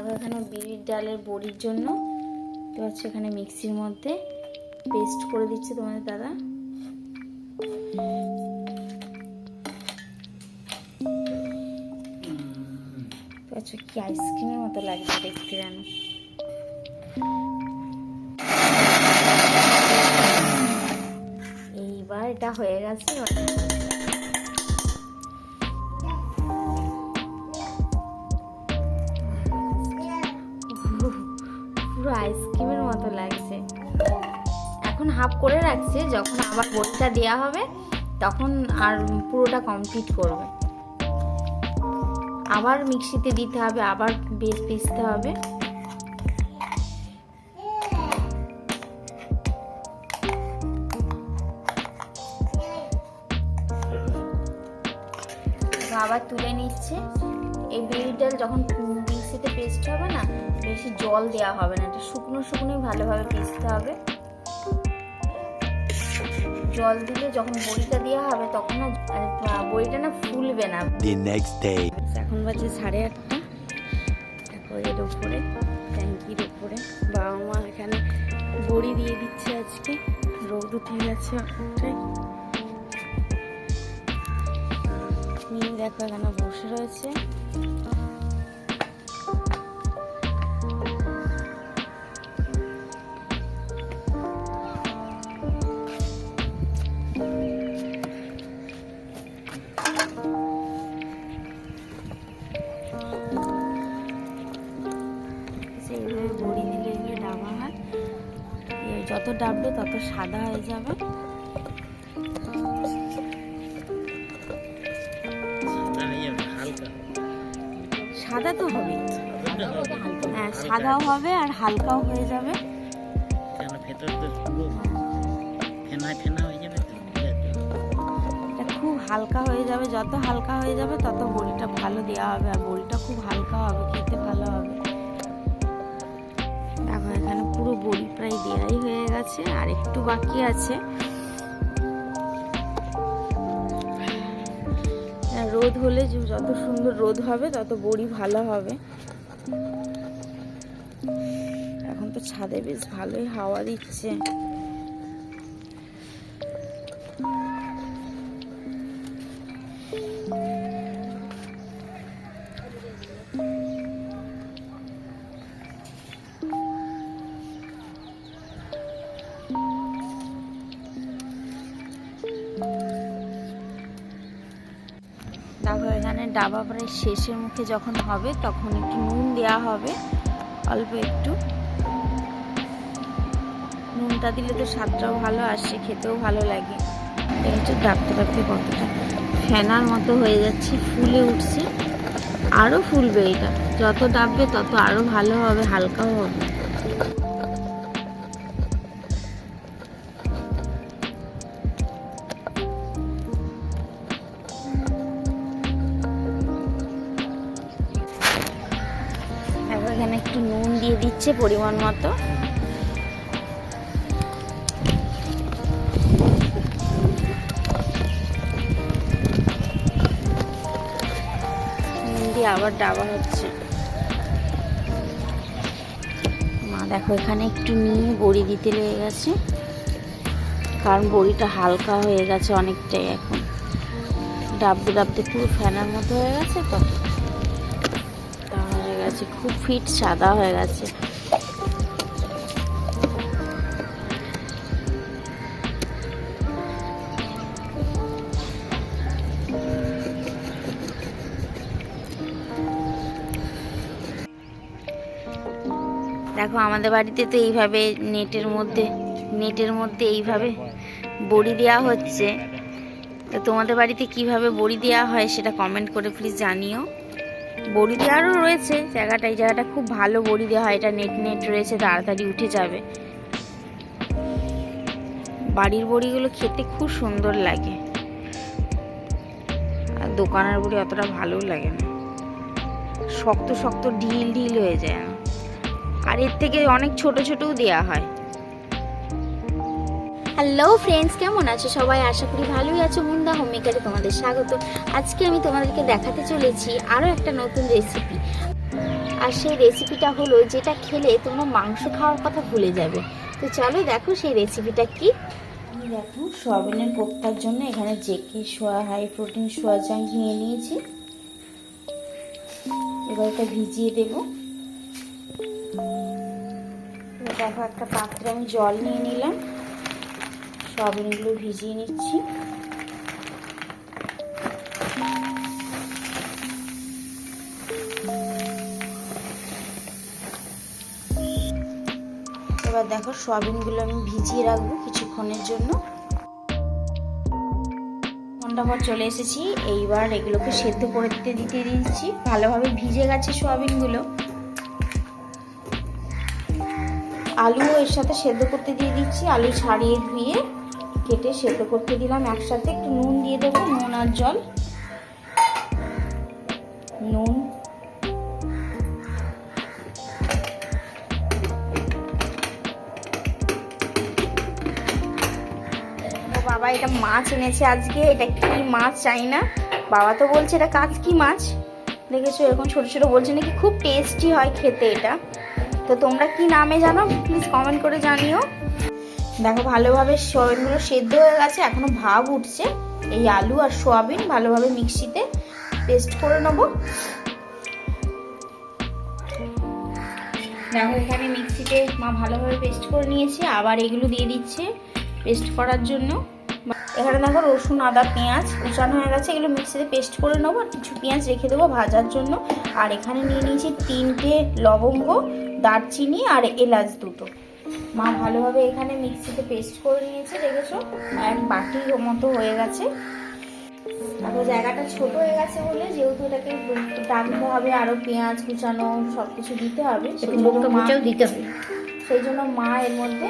দেখো এখানে বিড়ির ডালের বড়ির জন্য তো হচ্ছে এখানে মিক্সির মধ্যে পেস্ট করে দিচ্ছে তোমাদের দাদা। কি আইসক্রিমের মতো লাগছে দেখতে জানো এইবার এটা হয়ে গেছে। পুরো আইসক্রিমের মতো লাগছে। এখন হাফ করে রাখছে, যখন আবার বোটটা দেওয়া হবে, তখন আর পুরোটা কমপ্লিট করবে। আবার মিক্সিতে দিতে হবে, আবার বেশ পিসতে হবে। আবার তুলে নিচ্ছে। এই বিউলির ডাল যখন মিক্সিতে পেস্ট হবে না বেশি জল দেওয়া হবে না। এটা শুকনো শুকনোই ভালোভাবে পিসতে হবে। জল দিলে যখন বড়িটা দেওয়া হবে তখন না আহ, বড়িটা না ফুলবে না. এখন বাজে সাড়ে আটটা। দেখো এর উপরে ট্যাঙ্কির উপরে। বাবা মা এখানে বড়ি দিয়ে দিচ্ছে আজকে। রোদ উঠে গেছে অনেকটাই। নিয়ে দেখো এখানে বসে রয়েছে। সাদা তো হবে হ্যাঁ সাদাও হবে আর হালকাও হয়ে যাবে। এটা খুব হালকা হয়ে যাবে যত হালকা হয়ে যাবে তত বড়িটা ভালো দেওয়া হবে আর বড়িটা খুব হালকা হবে খেতে ভালো হবে। এখন এখানে পুরো বড়ি প্রায় দেওয়াই হয়ে গেছে আর একটু বাকি আছে। রোদ হলে যত সুন্দর রোদ হবে, তত বড়ি ভালো হবে। এখন তো ছাদে বেশ ভালোই হাওয়া দিচ্ছে। ডাবা প্রায় শেষের মুখে যখন হবে, তখন একটু নুন দেওয়া হবে। অল্প একটু। নুনটা দিলে তো স্বাদটাও ভালো আসে খেতেও ভালো লাগে। একটু ডাবতে ডাবতে কতটা ফেনার মতো হয়ে যাচ্ছে, ফুলে উঠছে। আরও ফুলবে এটা। যত ডাববে, তত আরও ভালো হবে, হালকাও হবে। দিচ্ছে পরিমাণ মতো। আবার ডাবা হচ্ছে। মা, দেখো, এখানে একটু নিয়ে বড়ি দিতে লেগে গেছে। কারণ বড়িটা হালকা হয়ে গেছে অনেকটাই এখন। ডাবতে ডাবতে পুরো ফ্যানের মতো হয়ে গেছে তা। হয়ে গেছে, খুব ফিট সাদা হয়ে গেছে। দেখো, আমাদের বাড়িতে তো এইভাবে নেটের মধ্যে নেটের মধ্যে এইভাবে বড়ি দেওয়া হচ্ছে। তো তোমাদের বাড়িতে কীভাবে বড়ি দেওয়া হয় সেটা কমেন্ট করে প্লিজ জানিও। বড়ি দেওয়ারও রয়েছে জায়গাটা, এই জায়গাটা খুব ভালো বড়ি দেওয়া হয়, এটা নেট নেট রয়েছে, তাড়াতাড়ি উঠে যাবে। বাড়ির বড়িগুলো খেতে খুব সুন্দর লাগে। আর দোকানের বড়ি অতটা ভালোও লাগে না। শক্ত শক্ত, ঢিল ঢিল হয়ে যায় না। আর এর থেকে অনেক ছোট ছোটও দেওয়া হয়। হ্যালো ফ্রেন্ডস কেমন আছো সবাই? আশা করি ভালোই আছো। মুন্দা হোম মেকারে তোমাদের স্বাগত। আজকে আমি তোমাদেরকে দেখাতে চলেছি আরও একটা নতুন রেসিপি আর সেই রেসিপিটা হলো যেটা খেলে তোমরা মাংস খাওয়ার কথা ভুলে যাবে। তো চলো দেখো সেই রেসিপিটা কি। দেখো সয়াবিনের কোপ্তার জন্য এখানে JK soya high protein soya chunk নিয়ে নিয়েছি। এবার এটা ভিজিয়ে দেব। দেখো একটা পাত্রে আমি জল নিয়ে নিলাম। সয়াবিনগুলো ভিজিয়ে নিচ্ছি। এবার দেখো সয়াবিনগুলো আমি ভিজিয়ে রাখব কিছুক্ষণের জন্য। ঘণ্টা পর চলে এসেছি। এইবার এগুলোকে সেদ্ধ করে দিতে দিতে দিচ্ছি। ভালোভাবে ভিজে গেছে সয়াবিনগুলো। আলু এর সাথে সেদ্ধ করতে দিয়ে দিচ্ছি। আলু ছাড়িয়ে ধুয়ে কেটে সেদ্ধ করতে দিলাম একসাথে। একটু নুন দিয়ে দেবো, নুন আর জল। নুন। বাবা, এটা মাছ এনেছে আজকে। এটা কি মাছ চাই না? বাবা তো বলছে এটা কাজ কি মাছ। দেখেছ, এরকম ছোট ছোট বলছে নাকি? খুব টেস্টি হয় খেতে এটা। তো তোমরা কি নামে জানো? প্লিজ কমেন্ট করে জানিও। দেখো, ভালোভাবে সয়াবিনগুলো সেদ্ধ হয়ে গেছে, এখনও ভাব উঠছে। এই আলু আর সোয়াবিন ভালোভাবে মিক্সিতে পেস্ট করে নেব। দেখো, এখানে মিক্সিতে মা ভালোভাবে পেস্ট করে নিয়েছে, আবার এগুলো দিয়ে দিচ্ছে পেস্ট করার জন্য। এখানে দেখো, রসুন, আদা, পেঁয়াজ কুচানো হয়ে গেছে, এগুলো মিক্সিতে পেস্ট করে নেব। আর কিছু পেঁয়াজ রেখে দেবো ভাজার জন্য। আর এখানে নিয়ে নিয়েছি তিনটে লবঙ্গ দারচিনি আর এলাচ দুটো। মা ভালোভাবে এখানে মিক্সিতে পেস্ট করে নিয়েছে দেখেছ? এক বাটির মতো হয়ে গেছে। তারপর জায়গাটা ছোট হয়ে গেছে বলে যেহেতু এটাকে ডাকতে হবে আরও পেঁয়াজ কুচানো সব কিছু দিতে হবে দিতে হবে। সেই জন্য মা এর মধ্যে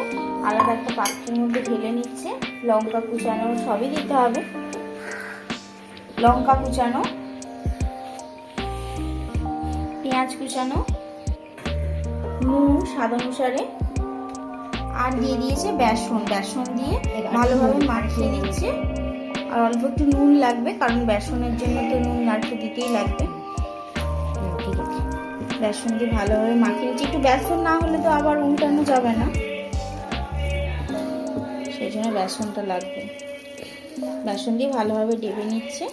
আলাদা একটা পাত্রের মধ্যে ঢেলে নিচ্ছে। লঙ্কা কুচানো সবই দিতে হবে। লঙ্কা কুচানো পেঁয়াজ কুচানো নুন স্বাদ অনুসারে। আর দিয়ে দিয়েছে বেসন। বেসন দিয়ে ভালোভাবে মাখিয়ে দিচ্ছে আর অল্প একটু নুন লাগবে, কারণ বেসনের জন্য তো নুন একটু দিতেই লাগবে। বেসন দিয়ে ভালোভাবে মাখিয়ে নিচ্ছি। একটু বেসন না হলে তো আবার উল্টানো যাবে না। সেই জন্য বেসনটা লাগবে। বেসন দিয়ে ভালোভাবে ডেবে নিচ্ছে।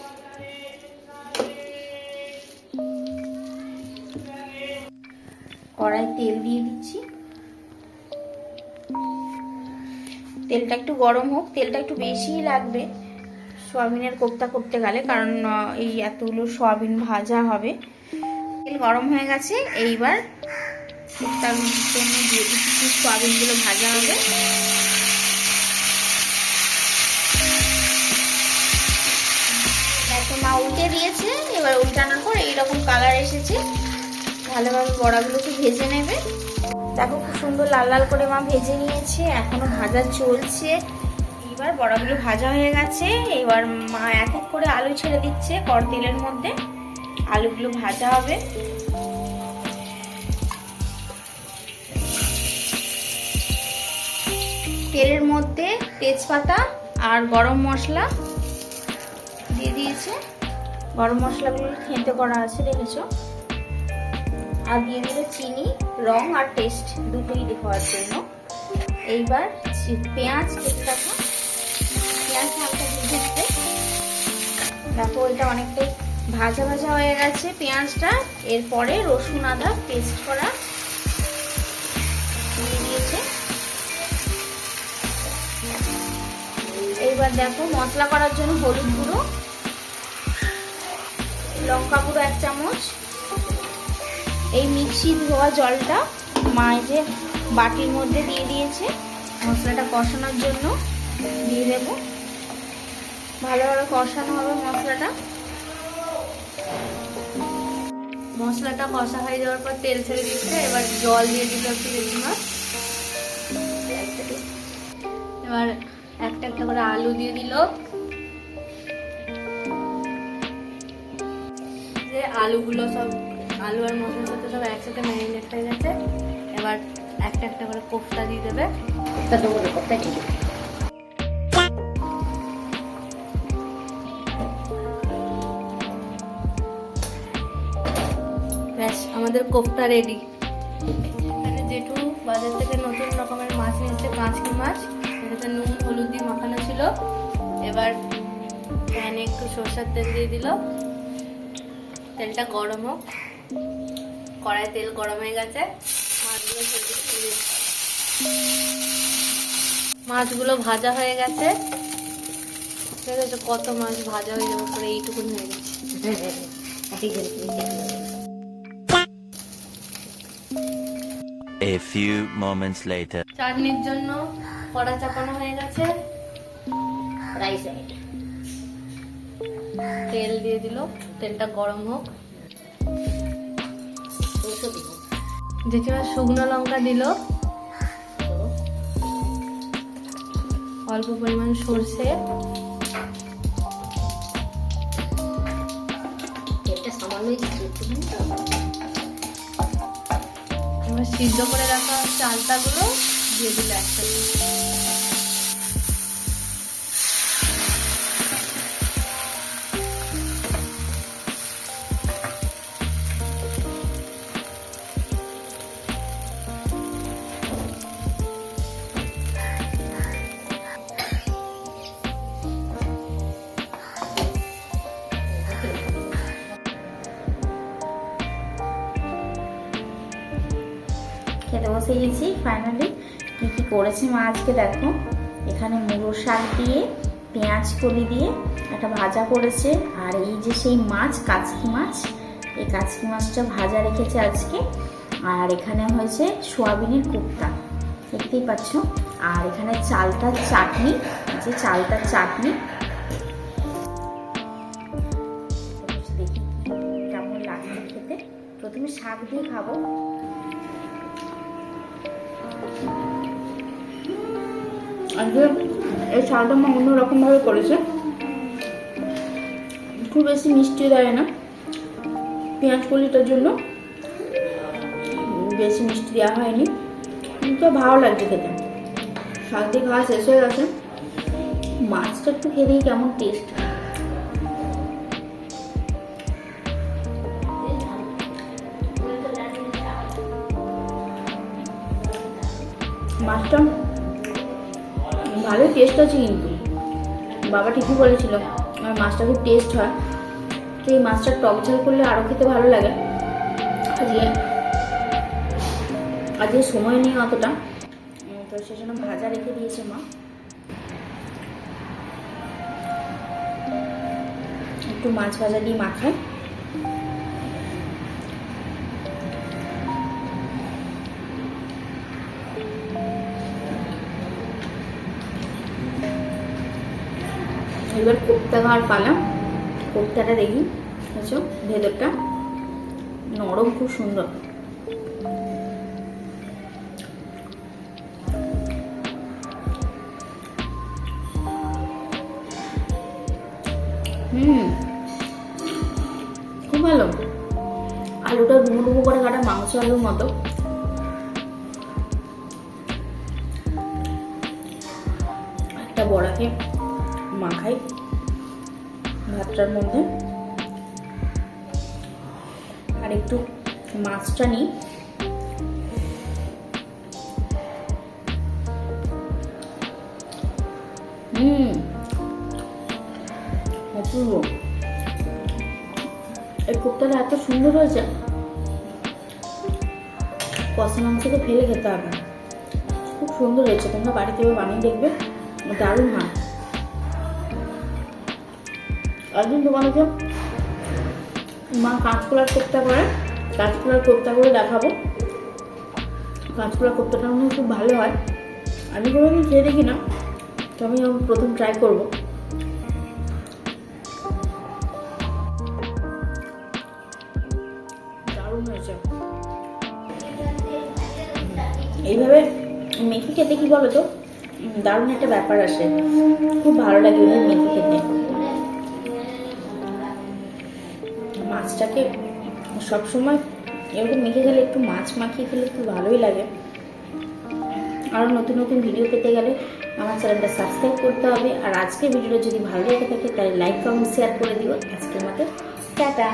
কড়াই তেল দিয়ে দিচ্ছি। তেলটা একটু গরম হোক, তেলটা একটু বেশিই লাগবে সয়াবিনের কোপ্তা করতে গেলে, কারণ এই এতগুলো সয়াবিন ভাজা হবে। তেল গরম হয়ে গেছে, এইবার কোপ্তার জন্য দিয়ে দিচ্ছি সয়াবিনগুলো ভাজা হবে। দেখো মা উল্টে দিয়েছে, এবার উল্টানোর পর এইরকম কালার এসেছে। ভালোভাবে বড়াগুলোকে ভেজে নেবে। দেখো খুব সুন্দর লাল লাল করে মা ভেজে নিয়েছে, এখনও ভাজা চলছে। এবার বড়াগুলো ভাজা হয়ে গেছে। এবার মা এক এক করে আলু ছেড়ে দিচ্ছে কড় তেলের মধ্যে। আলুগুলো ভাজা হবে। তেলের মধ্যে তেজপাতা আর গরম মশলা দিয়ে দিয়েছে। গরম মশলাগুলো খেতে করা আছে, দেখেছ? আর দিয়ে দিল চিনি, রং আর টেস্ট দুটোই দেওয়ার জন্য। এইবার পেঁয়াজ কেটে রাখা পেঁয়াজ হালকা দিয়ে দিচ্ছে দেখো ওইটা অনেকটাই ভাজা ভাজা হয়ে গেছে পেঁয়াজটা। এরপরে রসুন আদা পেস্ট করা দিয়ে দিয়েছে। এইবার দেখো মশলা করার জন্য হলুদ গুঁড়ো, লঙ্কা গুঁড়ো এক চামচ। এই মিক্সি ধোয়া জলটা মা যে বাটির মধ্যে দিয়ে দিয়েছে। মশলাটা কষানোর জন্য দিয়ে দেব। ভালোভাবে কষানো হবে মশলাটা। মশলাটা কষা হয়ে যাওয়ার পর তেল ছেড়ে দিচ্ছে, এবার জল দিয়ে দিল একটু বেশি মাছ এবার একটা একটা করে আলু দিয়ে দিল। আলুগুলো সব আলু আর মশলার সাথে সব একসাথে ম্যারিনেট হয়ে গেছে। এবার একটা একটা করে কোফতা দিয়ে দেবে। ব্যাস, আমাদের কোফতা রেডি এখানে জেঠু বাজার থেকে নতুন রকমের মাছ নিয়েছে কাঁচকি মাছ। এটাতে নুন, হলুদ দিয়ে মাখানো ছিল। এবার প্যানে একটু সরষের তেল দিয়ে দিল। তেলটা গরম হোক। কড়াই তেল গরম হয়ে গেছে। মাছগুলো ভাজা হয়ে গেছে। ঠিক আছে কত মাছ ভাজা হয়ে যাবে পরে এইটুকুন হয়ে গেছে। A few moments later. চাটনির জন্য কড়া চাপানো হয়ে গেছে। তেল দিয়ে দিল। তেলটা গরম হোক। জেঠিমা শুকনো লঙ্কা দিল। অল্প পরিমাণ সর্ষে। এবার সিদ্ধ করে রাখা চালটাগুলো দিয়ে দিল একসাথে। বসে গেছি ফাইনালি কী কী করেছে মা আজকে দেখো। এখানে মুলো শাক দিয়ে, পেঁয়াজ কলি দিয়ে একটা ভাজা করেছে। আর এই যে সেই মাছ, কাচকি মাছ, এই কাচকি মাছটা ভাজা রেখেছে আজকে। আর এখানে হয়েছে সোয়াবিনের কুপ্তা। দেখতেই পাচ্ছ। আর এখানে চালটার চাটনি যে চালটার চাটনি। দেখি কেমন লাগছে খেতে। প্রথমে শাক দিয়ে খাব। আজকে এই চালটা মা অন্যরকমভাবে করেছে। খুব বেশি মিষ্টি দেয় না। পেঁয়াজ কলিটার জন্য বেশি মিষ্টি দেওয়া হয়নি। কিন্তু ভালো লাগছে খেতে। শাক খাওয়া শেষ হয়ে গেছে। মাছটা একটু খেয়ে দিই কেমন টেস্ট মাছটা ভালোই টেস্ট আছে কিন্তু। বাবা ঠিকই বলেছিল আর মাছটা খুব টেস্ট হয়। তো এই মাছটা টক ঝাল করলে আরও খেতে ভালো লাগে। আজকে আজকে সময় নেই অতটা। তো সেজন্য ভাজা রেখে দিয়েছে মা। একটু মাছ ভাজা দিয়ে মাখায় এবার কোপ্তা খাওয়ার পালা। কোপ্তাটা দেখি। বুঝছ ভেতরটা নরম, খুব সুন্দর। হুম, খুব ভালো। আলুটা ডুমো ডুমো করে কাটা মাংস আলুর মতো। একটা বড়াকে মাখাই ভাতটার মধ্যে। আর একটু মাছটা নিই। হুম, অপূর্ব। এই কোপ্তাটা এত সুন্দর হয়েছে। কষা মাংসকে ফেলে খেতে হবে খুব সুন্দর হয়েছে, তোমরা বাড়িতে বানিয়ে দেখবে। দারুণ হয়। একদিন তোমাদেরকে মা কাঁচকলার কোপ্তা করে কাঁচকলার কোপ্তা করে দেখাবো। কাঁচকলার কোপ্তাটা মনে খুব ভালো হয়। আমি কোনোদিন খেয়ে দেখি না, তো আমি প্রথম ট্রাই করব। দারুণ হয়েছে। এইভাবে মেখে খেতে কি বলো তো দারুণ একটা ব্যাপার আসে। খুব ভালো লাগে মেখে খেতে। মাছটাকে সবসময় এরকম মেখে গেলে একটু মাছ মাখিয়ে খেলে একটু ভালোই লাগে। আরও নতুন নতুন ভিডিও পেতে গেলে আমার চ্যানেলটা সাবস্ক্রাইব করতে হবে। আর আজকে ভিডিওটা যদি ভালো লেগে থাকে, তাহলে লাইক কমেন্ট শেয়ার করে দিও। আজকের মতো টাটা।